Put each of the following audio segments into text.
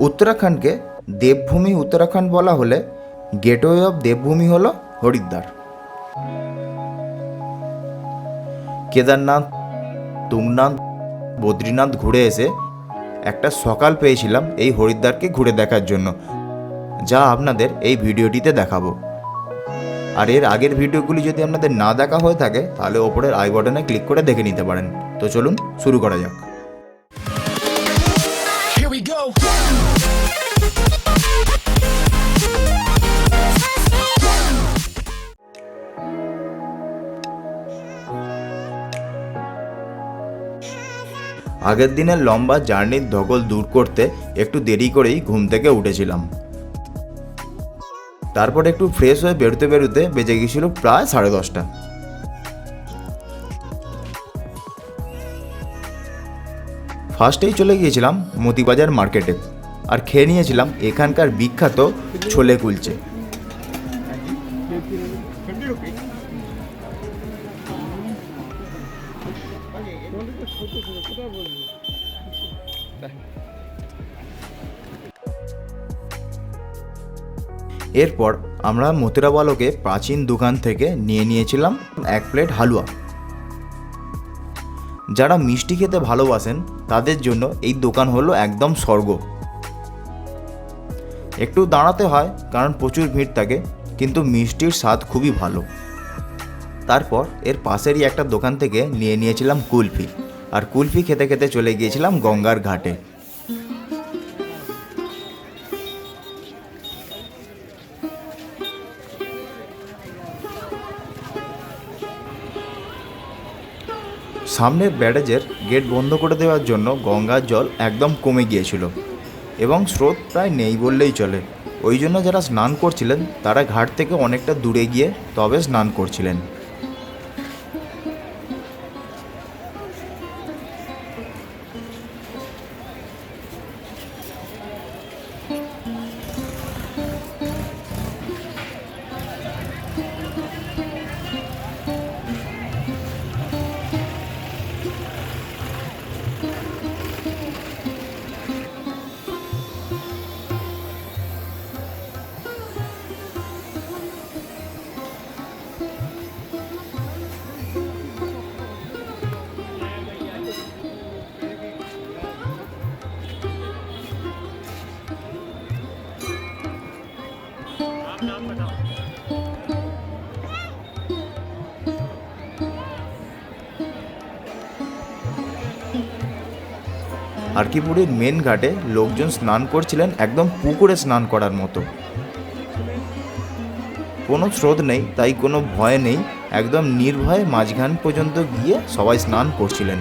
উত্তরাখণ্ডকে দেবভূমি উত্তরাখণ্ড বলা হলে gateway of দেবভূমি হল হরিদ্বার। কেদারনাথ তুংনাথ বদ্রীনাথ ঘুরে এসে একটা সকাল পেয়েছিলাম এই হরিদ্বারকে ঘুরে দেখার জন্য, যা আপনাদের এই ভিডিওটিতে দেখাবো। আর এর আগের ভিডিওগুলি যদি আপনাদের না দেখা হয়ে থাকে, তাহলে ওপরের আই বটনে ক্লিক করে দেখে নিতে পারেন। তো চলুন শুরু করা যাক। আগের দিনের লম্বা জার্নির ধকল দূর করতে একটু দেরি করেই ঘুম থেকে উঠেছিলাম। তারপর একটু ফ্রেশ হয়ে বেরোতে বেরোতে বেজে গিয়েছিল প্রায় সাড়ে দশটা। ফার্স্টেই চলে গিয়েছিলাম মতিবাজার মার্কেটে, আর খেয়ে নিয়েছিলাম এখানকার বিখ্যাত ছোলে কুলচে। এরপর আমরা মথুরাবালকে প্রাচীন দোকান থেকে নিয়ে নিয়েছিলাম এক প্লেট হালুয়া। যারা মিষ্টি খেতে ভালোবাসেন, তাদের জন্য এই দোকান হলো একদম স্বর্গ। একটু দাঁড়াতে হয়, কারণ প্রচুর ভিড় থাকে, কিন্তু মিষ্টির স্বাদ খুবই ভালো। তারপর এর পাশেরই একটা দোকান থেকে নিয়ে নিয়েছিলাম কুলফি। আর কুলফি খেতে খেতে চলে গিয়েছিলাম গঙ্গার ঘাটে। সামনের ব্যারেজের গেট বন্ধ করে দেওয়ার জন্য গঙ্গার জল একদম কমে গিয়েছিল এবং স্রোত প্রায় নেই বললেই চলে। ওই জন্য যারা স্নান করছিলেন, তারা ঘাট থেকে অনেকটা দূরে গিয়ে তবে স্নান করছিলেন। আরকিপুরের মেন ঘাটে লোকজন স্নান করছিলেন একদম পুকুরে স্নান করার মতো। কোনো স্রোত নেই, তাই কোনো ভয় নেই, একদম নির্ভয়ে মাঝখান পর্যন্ত গিয়ে সবাই স্নান করছিলেন।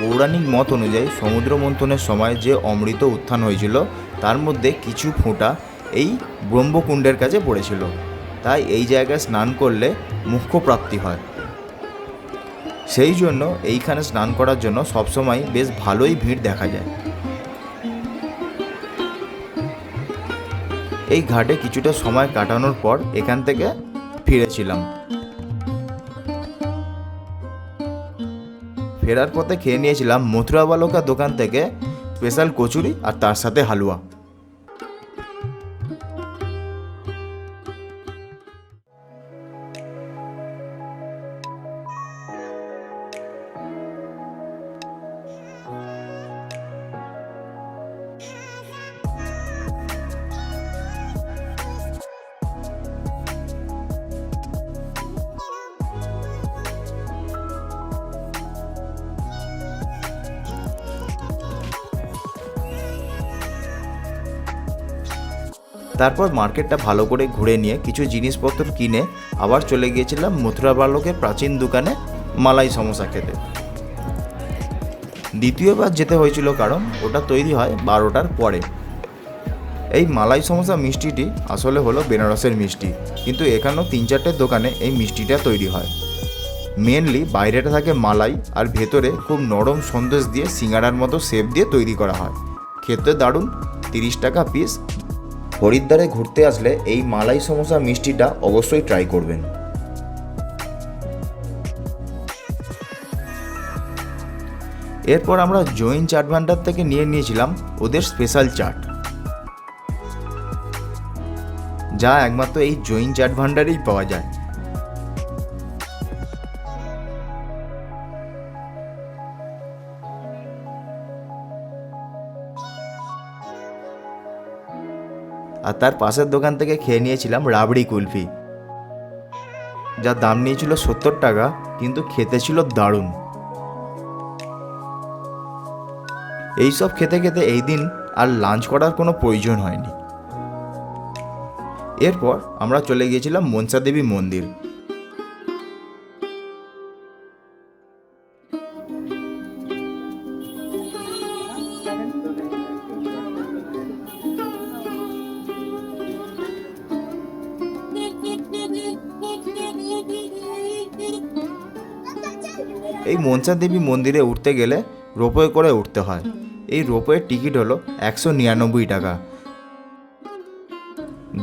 পৌরাণিক মত অনুযায়ী সমুদ্র মন্থনের সময় যে অমৃত উত্থান হয়েছিল, তার মধ্যে কিছু ফোঁটা এই ব্রহ্মকুণ্ডের কাছে পড়েছিল। তাই এই জায়গায় স্নান করলে মুখ্য প্রাপ্তি হয়। সেই জন্য এইখানে স্নান করার জন্য সবসময় বেশ ভালোই ভিড় দেখা যায়। এই ঘাটে কিছুটা সময় কাটানোর পর এখান থেকে ফিরেছিলাম। ফেরার পথে খেয়ে নিয়েছিলাম মথুরা বালকা দোকান থেকে স্পেশাল কচুরি আর তার সাথে হালুয়া। তারপর মার্কেটটা ভালো করে ঘুরে নিয়ে কিছু জিনিসপত্র কিনে আবার চলে গিয়েছিলাম মথুরা বালকের প্রাচীন দোকানে মালাই সমোসা খেতে। দ্বিতীয়বার যেতে হয়েছিল কারণ ওটা তৈরি হয় বারোটার পরে। এই মালাই সমোসা মিষ্টিটি আসলে হলো বেনারসের মিষ্টি, কিন্তু এখানেও তিন চারটে দোকানে এই মিষ্টিটা তৈরি হয়। মেনলি বাইরেটা থাকে মালাই আর ভেতরে খুব নরম সন্দেশ দিয়ে সিঙ্গারার মতো শেপ দিয়ে তৈরি করা হয়। খেতে দারুণ, তিরিশ টাকা পিস হরিদ্বারে ঘুরতে আসলে এই মালাই সমোসা মিষ্টিটা অবশ্যই ট্রাই করবেন। এরপর আমরা জৈন চাট ভান্ডার থেকে নিয়ে নিয়েছিলাম ওদের স্পেশাল চাট। যা একমাত্র এই জৈন চাট ভান্ডারেই পাওয়া যায়। আর তার পাশের দোকান থেকে খেয়ে নিয়েছিলাম রাবড়ি কুলফি। যা দাম নিয়েছিল সত্তর টাকা, কিন্তু খেতে ছিল দারুণ। এইসব খেতে খেতে এই দিন আর লাঞ্চ করার কোনো প্রয়োজন হয়নি। এরপর আমরা চলে গিয়েছিলাম মনসা দেবী মন্দির। এই মনসা দেবী মন্দিরে উঠতে গেলে রোপওয়ে করে উঠতে হয়। এই রোপওয়ের টিকিট হলো একশো নিরানব্বই টাকা।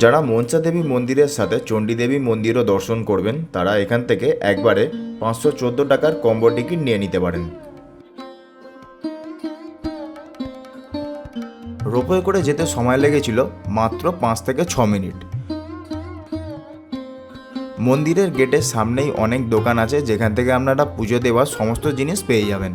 যারা মনসা দেবী মন্দিরের সাথে চণ্ডী দেবী মন্দিরও দর্শন করবেন, তারা এখান থেকে একবারে পাঁচশো চোদ্দ টাকার কম্বো টিকিট নিয়ে নিতে পারেন। রোপওয়ে করে যেতে সময় লেগেছিল মাত্র পাঁচ থেকে ছ মিনিট। মন্দিরের গেটের সামনেই অনেক দোকান আছে, যেখান থেকে আপনারা পুজো দেওয়ার সমস্ত জিনিস পেয়ে যাবেন।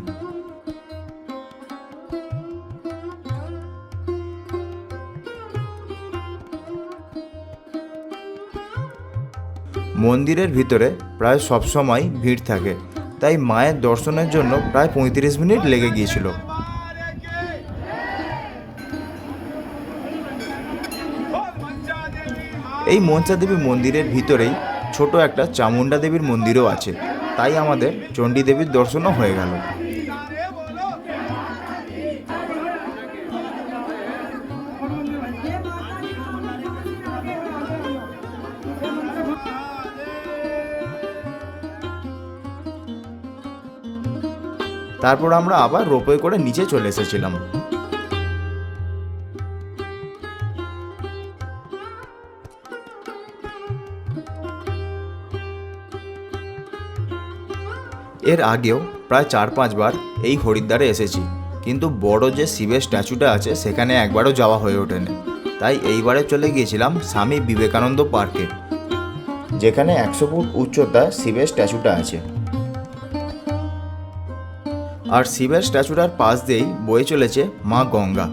মন্দিরের ভিতরে প্রায় সবসময় ভিড় থাকে, তাই মায়ের দর্শনের জন্য প্রায় পঁয়ত্রিশ মিনিট লেগে গিয়েছিল। এই মঞ্চা দেবী মন্দিরের ভিতরেই ছোট একটা চামুন্ডা দেবীর মন্দিরও আছে। তাই আমাদের চণ্ডী দেবীর দর্শনও হয়ে গেল। তারপর আমরা আবার রোপওয়ে করে নিচে চলে এসেছিলাম। এর আগেও প্রায় চার পাঁচবার এই হরিদ্বারে এসেছি। কিন্তু বড় যে শিবের স্ট্যাচুটা আছে, সেখানে একবারও যাওয়া হয়ে ওঠেনি। তাই এইবারে চলে গিয়েছিলাম স্বামী বিবেকানন্দ পার্কে, যেখানে একশো ফুট উচ্চতা শিবের স্ট্যাচুটা আছে। আর শিবের স্ট্যাচুটার পাশ দিয়েই বয়ে চলেছে মা গঙ্গা।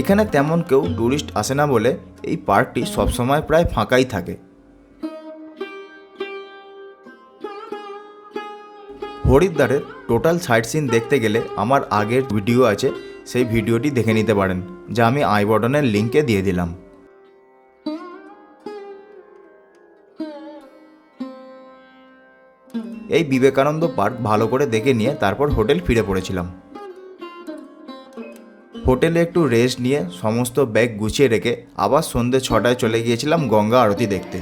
এখানে তেমন কেউ ট্যুরিস্ট আসে না বলে এই পার্কটি সবসময় প্রায় ফাঁকাই থাকে। হরিদ্বারের টোটাল সাইট সিন দেখতে গেলে আমার আগের ভিডিও আছে, সেই ভিডিওটি দেখে নিতে পারেন, যা আমি আই বটনের লিঙ্কে দিয়ে দিলাম। এই বিবেকানন্দ পার্ক ভালো করে দেখে নিয়ে তারপর হোটেল ফিরে পড়েছিলাম। হোটেলে একটু রেস্ট নিয়ে সমস্ত ব্যাগ গুছিয়ে রেখে আবার সন্ধ্যে ছটায় চলে গিয়েছিলাম গঙ্গা আরতি দেখতে।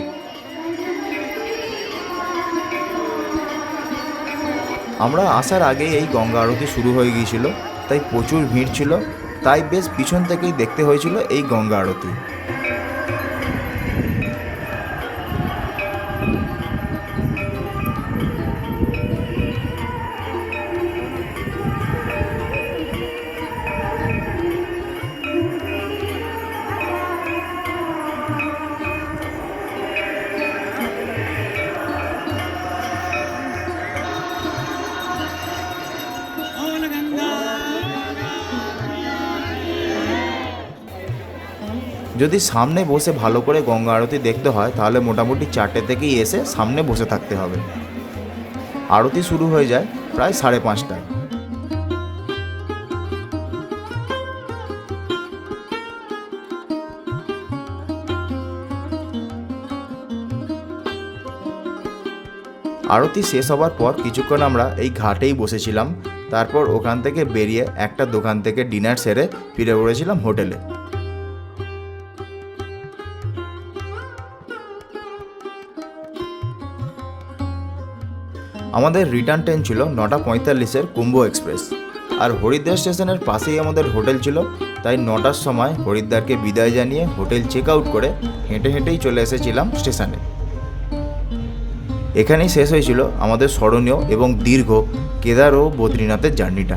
আমরা আসার আগে এই গঙ্গা আরতি শুরু হয়ে গিয়েছিল, তাই প্রচুর ভিড় ছিল, তাই বেশ পিছন থেকেই দেখতে হয়েছিল এই গঙ্গা আরতি। যদি সামনে বসে ভালো করে গঙ্গা আরতি দেখতে হয়, তাহলে মোটামুটি চারটে থেকেই এসে সামনে বসে থাকতে হবে। আরতি শুরু হয়ে যায় প্রায় সাড়ে পাঁচটায়। আরতি শেষ হবার পর কিছুক্ষণ আমরা এই ঘাটেই বসেছিলাম। তারপর ওখান থেকে বেরিয়ে একটা দোকান থেকে ডিনার সেরে ফিরে পড়েছিলাম হোটেলে। আমাদের রিটার্ন ট্রেন ছিল নটা পঁয়তাল্লিশের কুম্ভ এক্সপ্রেস আর হরিদ্বার স্টেশনের পাশেই আমাদের হোটেল ছিল, তাই নটার সময় হরিদ্বারকে বিদায় জানিয়ে হোটেল চেক আউট করে হেঁটে হেঁটেই চলে এসেছিলাম স্টেশনে। এখানেই শেষ হয়েছিল আমাদের স্মরণীয় এবং দীর্ঘ কেদার ও বদ্রীনাথের জার্নিটা।